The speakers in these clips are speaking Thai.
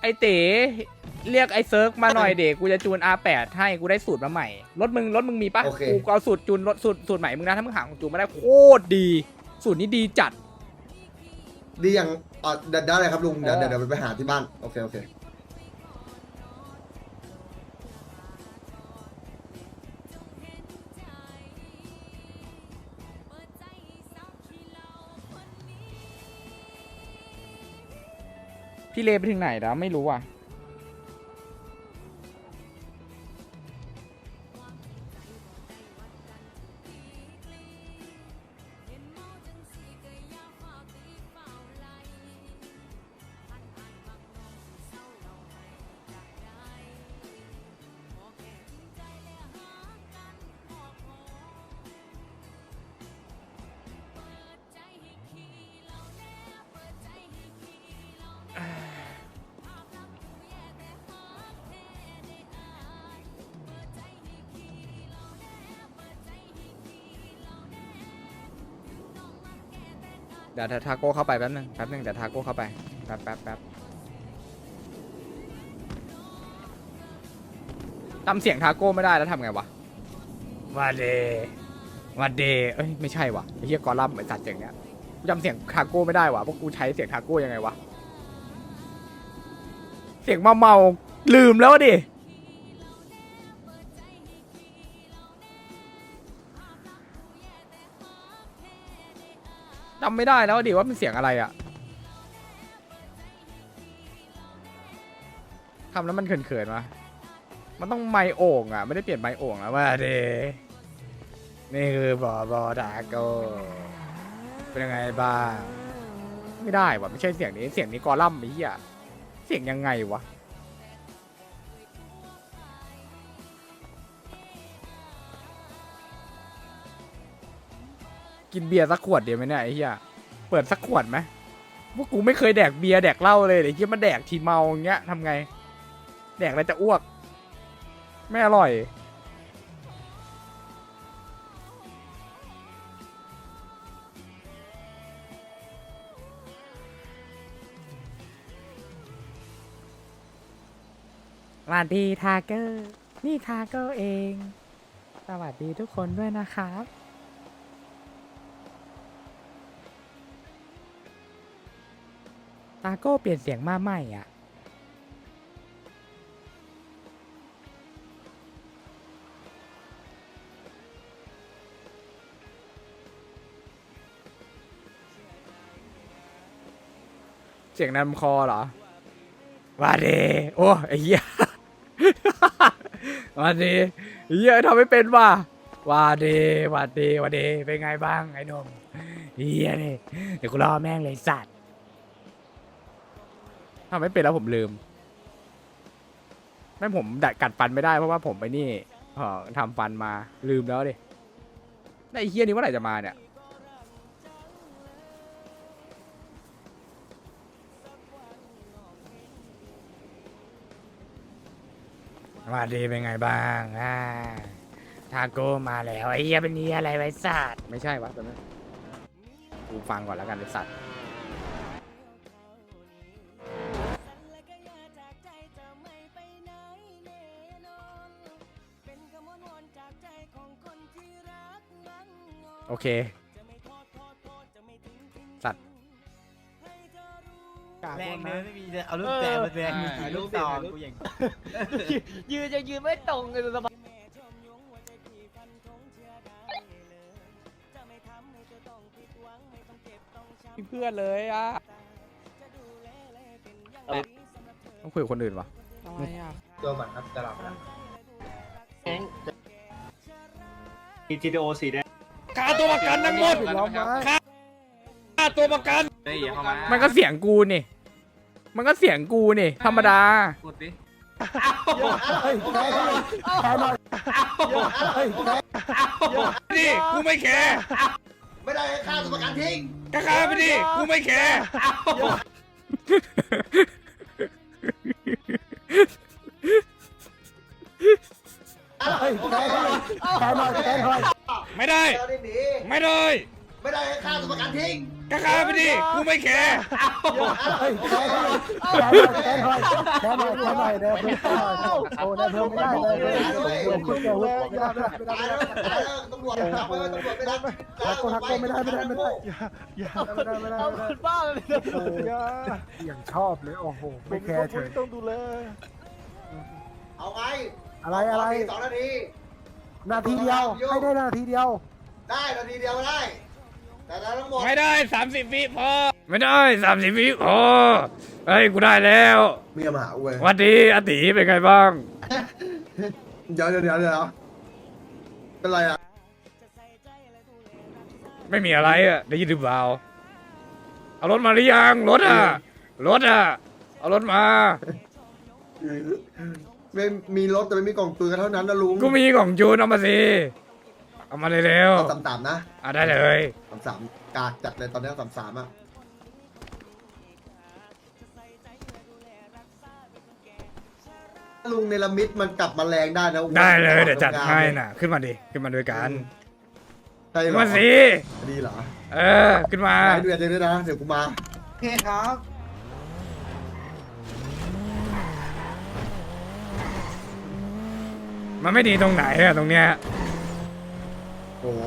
ไอเต๋เรียกไอเซิร์กมาหน่อยเด็กกูจะจูน R8 ให้กูได้สูตรมาใหม่ รถมึงรถมึงมีปะโอเค กูเอาสูตรจูนรถสูตรสูตรใหม่มึงนะถ้ามึงหาของจูนมาได้โคตรดี สูตรนี้ดีจัด ดีอย่างอ่าเดี๋ยวได้เลยครับลุงเดี๋ยวเออเดี๋ยวเดี๋ยวไปหาที่บ้าน โอเค โอเค พี่เลไปถึงไหนแล้วไม่รู้อะ เดี๋ยวทาโก้เข้าไปแป๊บนึงแป๊บนึงเดี๋ยวทาโก้เข้าไปแป๊บแป๊บแป๊บจำเสียงทาโก้ไม่ได้แล้วทำไงวะวาเดวาเดเอ้ยไม่ใช่วะไอ้เฮียกอลัมน์ไอ้สัตว์เสียงเนี้ยกูจำเสียงทาโก้ไม่ได้วะเพราะกูใช้เสียงทาโก้ยังไงวะ เสียงเมาเมาๆลืมแล้วดิ จำไม่ได้แล้วดิว่าเป็นเสียงอะไรอะทำแล้วมันเขินๆวะมันต้องไมโอ่งอะไม่ได้เปลี่ยนไมโอ่งแล้วว่าเดนี่คือบอบอดาโกเป็นยังไงบ้าง ไม่ได้วะไม่ใช่เสียงนี้ เสียงนี้กอลัมไอ้เหี้ยเสียงยังไงวะ กินเบียร์สักขวดเดียวไหมเนี่ยไอ้เหี้ยเปิดสักขวดไหมพวกกูไม่เคยแดกเบียร์แดกเหล้าเลยไอ้เหี้ยมาแดกทีเมาอย่างเงี้ยทำไง แดกอะไรจะอ้วก ไม่อร่อยสวัสดีทาเกอร์ นี่ทาเกอร์เอง สวัสดีทุกคนด้วยนะครับ ตาโก้เปลี่ยนเสียงมาใหม่อะ เสียงนำคอเหรอว่าเดโอ้ไอ้เหี้ยว่าเดเหี้ยทำไม่เป็นว่ะว่าเดว่าเดว่าเดเป็นไงบ้างไอ้นมเหี้ยเนี่ยเดี๋ยวกูรอแม่งเลยสัตว์ ทำไม่เป็นแล้วผมลืม ไม่ผมดัดกัดฟันไม่ได้เพราะว่าผมไปนี่เออทำฟันมาลืมแล้วดิแล้วไอ้เฮียนี้เมื่อไหร่จะมาเนี่ยว่าดีเป็นไงบ้างอ่าทาโก้มาแล้วไอ้เฮียเป็นเฮียอะไรไว้สัตว์ไม่ใช่วะตอนนั้นกูฟังก่อนแล้วกันไอ้สัตว์ เค สัตว์แรงเนื้อไม่มีเลยเอารูปแดงมาแดงถ่ายรูปต่อกูอย่างยืนยังยืนไม่ตรงเลยสบายมีเพื่อนเลยอะต้องคุยกับคนอื่นวะอะไรอะตัวมันครับจะหลับแล้วมี GTO สีแดง ค่าตัวประกันทั้งหมดล้อมมาค่าตัวประกัน เฮ้ยอย่าเข้ามามันก็เสียงกูนี่ มันก็เสียงกูนี่ ธรรมดา กดดิดิกูไม่แคร์ไม่ได้ค่าตัวประกันทิ้งกะคาไปดิกูไม่แคร์ไม่ได้เจ้าได้หนีไม่ได้ ไม่ได้ค่าตัวประกันทิ้งก็ฆ่าไปดิกูไม่แคร์เฮ้ยแกหน่อยแกหน่อยแกหน่อยแกหน่อยแกหน่อยเดี๋ยวเพิ่มแกหน่อยโอ้ได้เพิ่มไม่ได้เลยเพิ่มเพิ่มเพิ่มเพิ่มไม่ได้ไม่ได้ไม่ได้ตายแล้วตายแล้วตำรวจจับไว้ตำรวจไม่ได้ฮักโกฮักโกไม่ได้ไม่ได้ไม่ได้อย่าไม่ได้ไม่ได้เอาไม่ได้คุณบ้าเลยโอ้ยอย่างชอบเลยโอ้โหไม่แคร์เฉยต้องดูแลเอาไงอะไรอะไรสองนาทีนาทีเดียวให้ได้นาทีเดียว ได้นาทีเดียวได้ แต่แล้วทั้งหมดไม่ได้สามสิบวิพอ ไม่ได้สามสิบวิพอเฮ้ยกูได้แล้วเมียมาหาเว้ยหวัสดีอาติเป็นไงบ้าง เดี๋ยวเดี๋ยวเดี๋ยวเดี๋ยวเป็นไรอะไม่มีอะไรอะได้ยินหรือเปล่าเอารถมาหรือยังรถอะรถอะเอารถมา ไม่มีรถแต่ไม่มีกล่องปืนกันเท่านั้นนะลุงกูมีกล่องจูนเอามาสิ เอามาเลยเร็วเอาสามสามนะอะได้เลยสามสามกากจัดเลยตอนนี้สามสามอะลุงเนลมิดมันกลับมาแรงได้นะได้เลยเดี๋ยวจัดให้น่ะ ขึ้นมาดิขึ้นมาด้วยกันใช่ขึ้เหนรอมาสิดีเหรอเออขึ้นมาได้ด้วยด้วยนะเดี๋ยวกูมาโอเคครับมันไม่ดีตรงไหนอะตรงเนี้ย โอ้โห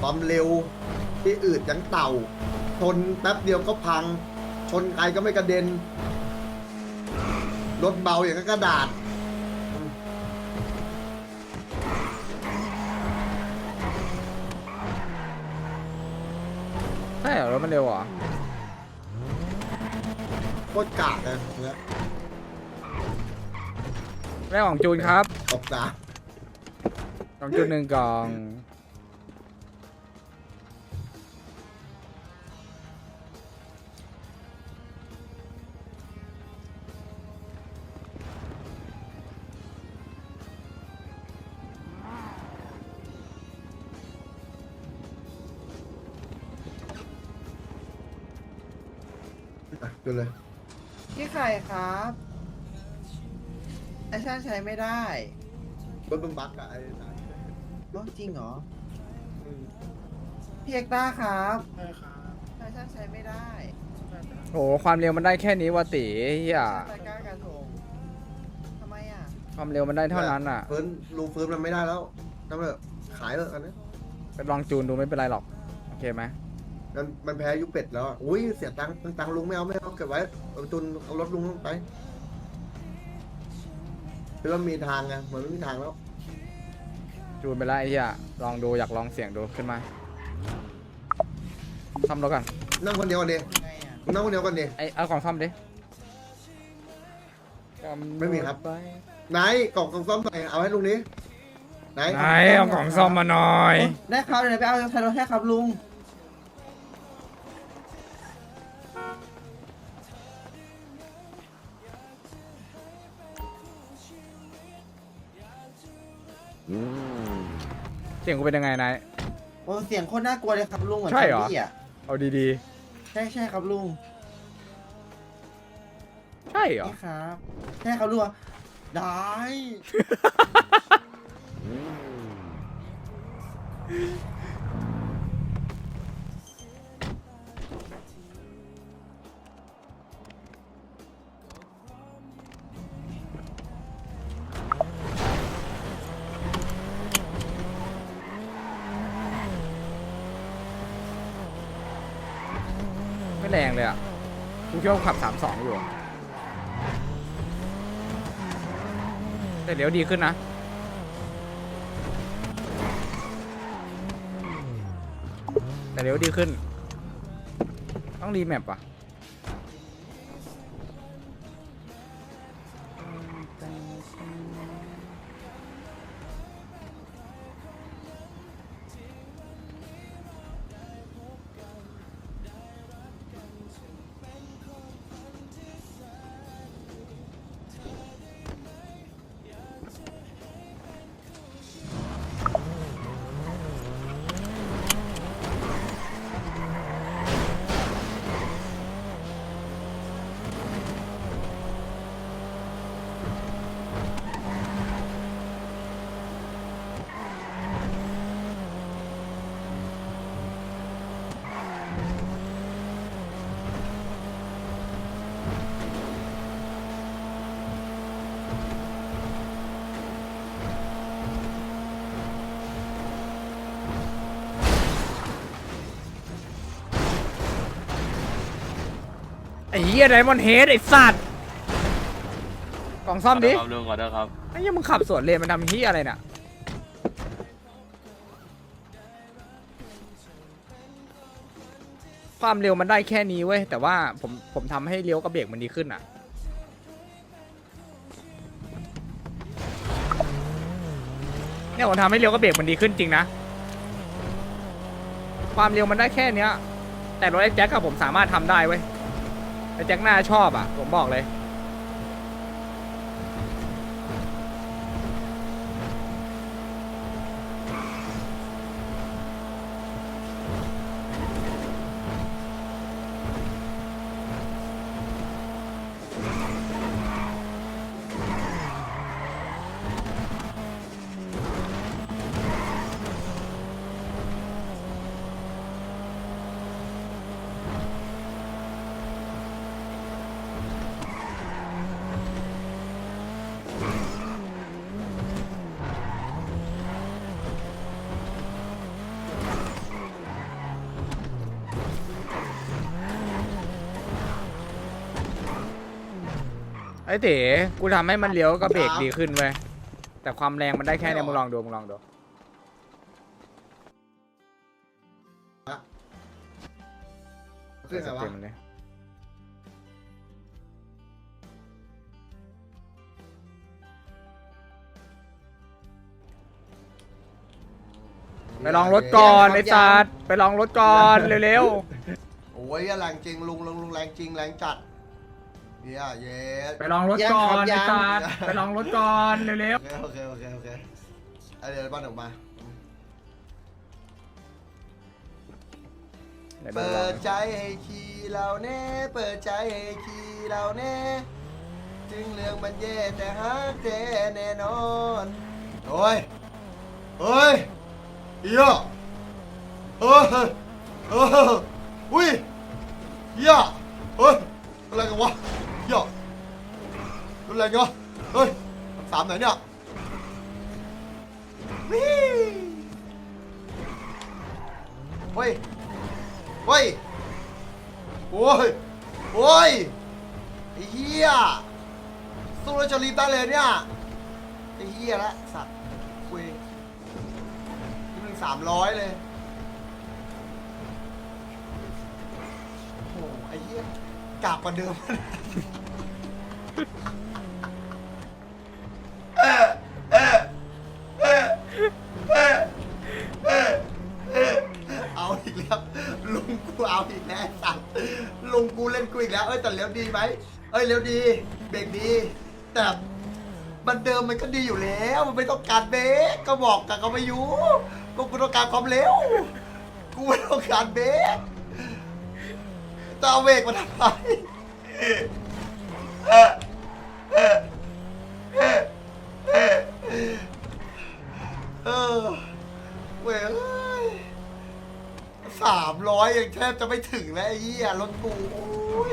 ความเร็วที่อืดยังเต่า ชนแป๊บเดียวก็พัง ชนใครก็ไม่กระเด็น รถเบาอย่างกับกระดาษ ใช่เหรอรถมันเร็วเหรอโคตรกากเลยเนี่ยแม่ของจูนครับตกตาของจูนหนึ่งกล่อง อะดูเลย พี่ไข่ครับแอคชั่นใช้ไม่ได้รถมันบักอะไอ้สายรถจริงเหรอพี่เอกต้าครับใช่ครับแอคชั่นใช้ไม่ได้โหความเร็วมันได้แค่นี้วะตีเฮียตะกร้ากระทงทำไมอะ ความเร็วมันได้เท่านั้นอะเฟิร์นลุงเฟิร์นมันไม่ได้แล้วนั่นเลยขายเลยอันนี้ไปลองจูนดูไม่เป็นไรหรอก โอเคไหมมันมันแพ้ยุคเป็ดแล้วอะอุ้ยเสียตังค์ตังค์ลุงไม่เอาไม่เอา เก็บไว้เอาตุนเอารถลุงไปคือว่ามีทางไงเหมือนไม่มีทางแล้วจูนไปแล้วไอ้เฮียลองดูอยากลองเสียงดูขึ้นมาซ่อมรถก่อนนั่งคนเดียวกันดิยังไงอะนั่งคนเดียวกันดิ ไอ้เอาของซ่อมดิไม่มีครับไหนกล่องกล่องซ่อมหน่อยเอาให้ลุงนี้ไหนไหนเอาของซ่อมมาหน่อย ได้ครับเดี๋ยวไปเอาไทยรถให้ครับลุง เสียงกูเป็นยังไงนาย โอ้เสียงโคตรน่ากลัวเลยครับลุงเหมือนใช่เหรอ ซมบี้อะเอาดีใช่ใช่ครับลุงๆ ใช่เหรอ นี่ครับใช่ครับลุงได้ไม่ เลยอะกูคิดว่ากูขับสามสองอยู่ แต่เดี๋ยวดีขึ้นนะ แต่เดี๋ยวดีขึ้น ต้องรีแมปอะ เหี้ยไดมอนเฮดไอ้สัตว์กล่องซ่อมดิครับลุงขอโทษครับไอ้เหี้ยมึงขับสวนเลนมันทำเหี้ยอะไรน่ะความเร็วมันได้แค่นี้เว้ยแต่ว่าผมผมทำให้เลี้ยวกับเบรกมันดีขึ้นอะ เนี่ยผมทำให้เลี้ยวกับเบรกมันดีขึ้นจริงนะ ความเร็วมันได้แค่เนี้ย แต่รถไอ้แจ็คกับผมสามารถทำได้เว้ย ไอ้แจ็คหน้าชอบอะ ผมบอกเลย ไอ้เต๋กูทำให้มันเลี้ยวกับเบรกดีขึ้นเว้ยแต่ความแรงมันได้แค่เนี้ยมึงลองดูมึงลองดูขึ้นไงวะ เต็มเลยไปลองรถก่อนไอ้สัตว์ไปลองรถก่อนเร็วโอ้ยแรงจริงลุงลุงลุงแรงจริงแรงจัด เฮียเย้ๆไปลองรถก่อนไอ้สัตว์ไปลองรถก่อนเร็วโอเคโอเคโอเคโอเคเอาเดี๋ยวบ้านออกมาๆเปิดใจให้ขี่เราแน่ เปิดใจให้ขี่เราแน่ถึงเรื่องมันแย่แต่ฮักแท้แน่นอนโอ้ยเฮ้ยเฮียเฮ้ยเฮ้ยอุ้ยเฮียเฮ้ยอะไรกันวะ เฮียรุนแรงเนาะเฮ้ยสามไหนเนี่ยวิเฮ้ยเฮ้ยโอ้ยโอ้ยไอ้เหี้ยสู้แล้วจะรีบได้เลยเนี่ยไอ้เหี้ยละสัตว์คุยนี่มึงสามร้อยเลย โอ้โห ไอ้เหี้ย กากกว่าเดิม เอาอีกแล้วลุงกูเอาอีกแล้วไอ้สัตว์ลุงกูเล่นกูอีกแล้วเอ้ยแต่เลี้ยวดีไหมเอ้ยเลี้ยวดีเบรกดี แต่มันเดิมมันก็ดีอยู่แล้ว มันไม่ต้องการเบรกก็บอกกับเขาไปอยู่ก็กูต้องการความเร็วกูไม่ต้องการเบรก จะเอาเบรกมาทำไมเออเว้ยเอ้ยสามร้อยยังแทบจะไม่ถึงแล้วไอ้เหี้ยรถกูโอ้ย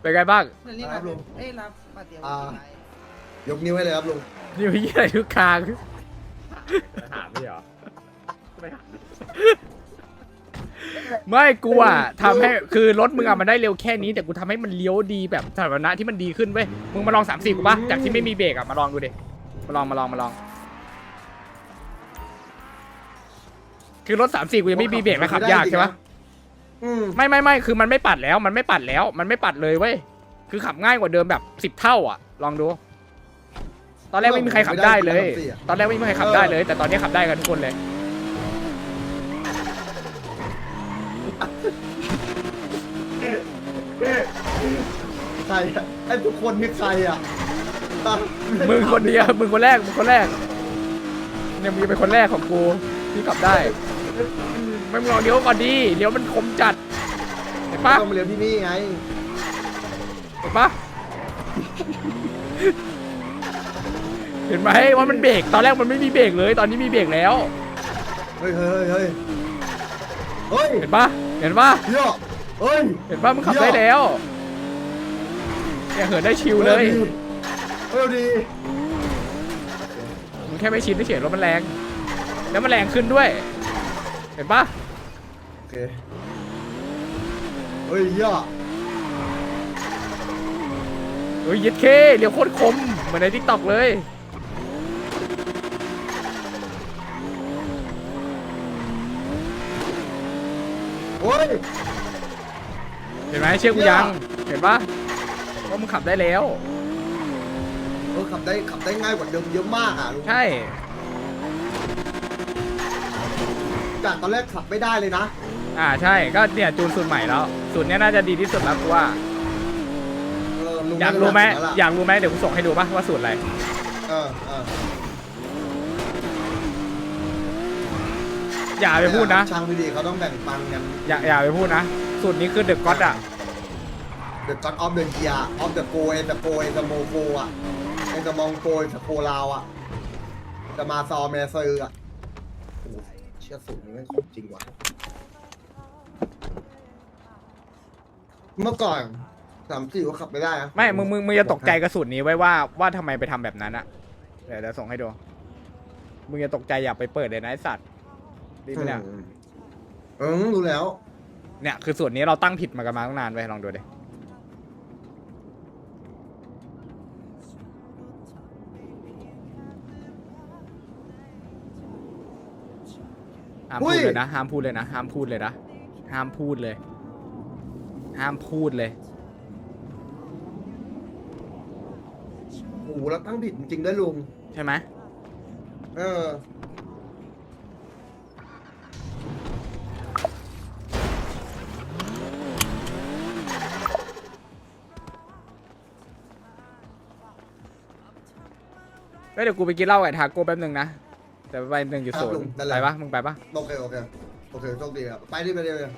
เป็นไงบ้างเดี๋ยวนี้มาเอ้ยรับมาเตรียมไว้ยกนิ้วให้เลยครับลุงนี่พี่อะไรทุกคาง ถามไม่เหรอไม่กูอะทำให้คือรถมึงอะมันได้เร็วแค่นี้ แต่กูทำให้มันเลี้ยวดีแบบสถานะที่มันดีขึ้นเว้ยมึงมาลองสามสี่กูปะจากที่ไม่มีเบรกอะมาลองดูดิมาลองมาลองมาลอง คือรถสามสี่กูยังไม่มีเบรกแล้วขับยากใช่ปะอืมไม่ไม่ไม่คือมันไม่ปัดแล้ว มันไม่ปัดแล้ว มันไม่ปัดเลยเว้ยคือขับง่ายกว่าเดิมแบบสิบเท่าอะลองดู ตอนแรกไม่มีใครขับได้เลย ตอนแรกไม่มีใครขับได้เลย แต่ตอนนี้ขับได้กันทุกคนเลย ใครอะไอ้ทุกคนนี่ใครอะอะมึงคนเดียวมึงคนแรกมึงคนแรกเนี่ยมึงจะเป็นคนแรกของกูที่ขับได้ไม่มึงลองเลี้ยวก่อนดีเลี้ยวมันคมจัดเห็นปะต้องมาเรียนที่นี่ไงเห็นปะ เห็นไหมว่ามันเบรกตอนแรกมันไม่มีเบรกเลย ตอนนี้มีเบรกแล้ว เฮ้ยเฮ้ยเฮ้ยเฮ้ยเห็นปะเห็นปะเหี้ยเฮ้ยเห็นปะมึงขับได้แล้วเนี่ยเหินได้ชิวเลยเฮ้ยดีมึงแค่ไม่ชินเฉยๆรถมันแรงเแล้วมันแรงขึ้นด้วย เห็นปะโอเคเฮ้ยเหี้ยเฮ้ยยึดเคเรียวโคตรคมเหมือนในทิกตอกเลย โอ้ยเห็นไหมเชื่อกูยัง เห็นปะว่ามึงขับได้แล้ว เออขับได้ขับได้ง่ายกว่าเดิมเยอะมากอะลุงใช่ จากตอนแรกขับไม่ได้เลยนะอ่าใช่ ก็เนี่ยจูนสูตรใหม่แล้ว สูตรเนี้ยน่าจะดีที่สุดแล้วกูว่า เออลุงอยากรู้ไหมน่จะถึงแล้วล่ะอยากรู้ไหมเดี๋ยวกูส่งให้ดูปะว่าสูตรอะไร เออเออ อย่าไปพูดนะ ช่างพี่ดีเขาต้องแบ่งปันกันอย่าอย่าไปพูดนะ สูตรนี้คือเดอะก็อดอะ The God of the Year of the Go and the Go and the Mo Go อะไอ้ the Mongo and the Go ลาวอะจะมาซอเมซืออะโอ้โหเชื่อสูตรนี้แม่งของจริงว่ะเมื่อก่อนสามสี่ก็ขับไม่ได้นะไม่ มึง มึง มึงจะตกใจกับสูตรนี้ไว้ว่า ว่าทำไมไปทำแบบนั้นอะเดี๋ยวเดี๋ยวส่งให้ดู มึงจะตกใจอย่าไปเปิดเลยนะไอสัตว์ ดีไหมเนี่ยอืมเออรู้แล้ว เนี่ยคือสูตรนี้เราตั้งผิดมากันมาตั้งนานไปลองดูดิห้ามพูดเลยนะห้ามพูดเลยนะห้ามพูดเลยนะห้ามพูดเลย ห้ามพูดเลยโอ้โหแล้วตั้งผิดจริงๆด้วยลุงใช่ไหมเออ เฮ้ยเดี๋ยวกูไปกินเหล้าไก่ทาโก้แป๊บนึงนะแต่ไปหนึ่งจุดครัศูบนลุย์งนั่นแหละ ไปปะมึงไปปะโอเคโอเคโอเคโชคดีครับไปดิไปดิไปดิ